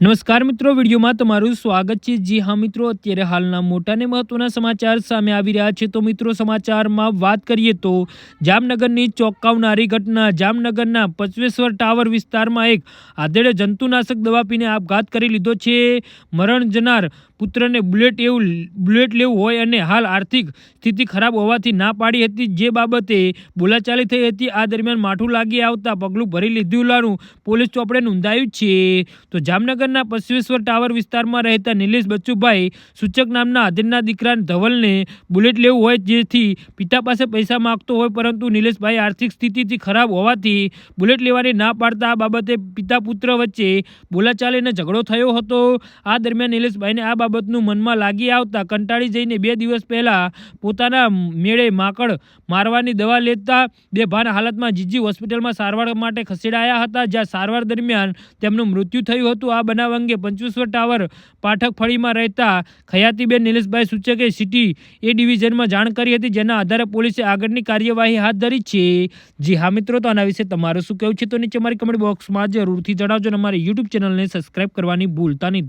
નમસ્કાર મિત્રો, વિડીયોમાં તમારું સ્વાગત છે. જી હા મિત્રો, અત્યારે હાલના મોટા ને મહત્વના સમાચાર સામે આવી રહ્યા છે. તો મિત્રો, સમાચારમાં વાત કરીએ તો જામનગરની ચોંકાવનારી ઘટના. જામનગરના પચવેશ્વર ટાવર વિસ્તારમાં એક આધેડે જંતુનાશક દવા પીને આપઘાત કરી લીધો છે. મરણ જનાર પુત્રને બુલેટ એવું, બુલેટ લેવું હોય અને હાલ આર્થિક સ્થિતિ ખરાબ હોવાથી ના પાડી હતી. જે બાબતે બોલાચાલી થઈ હતી. આ દરમિયાન માઠું લાગી આવતા પગલું ભરી લીધું. હોવાનું પોલીસ ચોપડે નોંધાયું છે. તો જામનગરના પશ્વેશ્વર ટાવર વિસ્તારમાં રહેતા નિલેશ બચ્ચુભાઈ સૂચક નામના આધીનના દીકરા ધવલને બુલેટ લેવું હોય જેથી પિતા પાસે પૈસા માગતો હોય પરંતુ નિલેશભાઈ આર્થિક સ્થિતિથી ખરાબ હોવાથી બુલેટ લેવાની ના પાડતા આ બાબતે પિતા પુત્ર વચ્ચે બોલાચાલીને ઝઘડો થયો હતો. આ દરમિયાન નિલેશભાઈને આ બાબતનું મનમાં લાગી આવતા કંટાળી જઈને બે દિવસ પહેલા પોતાના મેળે માકડ મારવાની દવા લેતા બેભાન હાલતમાં જીજી હોસ્પિટલમાં સારવાર માટે ખસેડાયા હતા. જ્યાં સારવાર દરમિયાન તેમનું મૃત્યુ થયું હતું. આ બનાવ અંગે પંચવેશ્વર ટાવર પાઠક ફળીમાં રહેતા ખયાતીબેન નિલેશભાઈ સૂચકે સિટી એ ડિવિઝનમાં જાણ કરી હતી, જેના આધારે પોલીસે આગળની કાર્યવાહી હાથ ધરી છે. જી હા મિત્રો, તો આના વિશે તમારું શું કહેવું છે? તો નીચે મારી કમેન્ટ બોક્સમાં જરૂરથી જણાવજો અને અમારી યુટ્યુબ ચેનલને સબસ્ક્રાઈબ કરવાની ભૂલતા નહીં.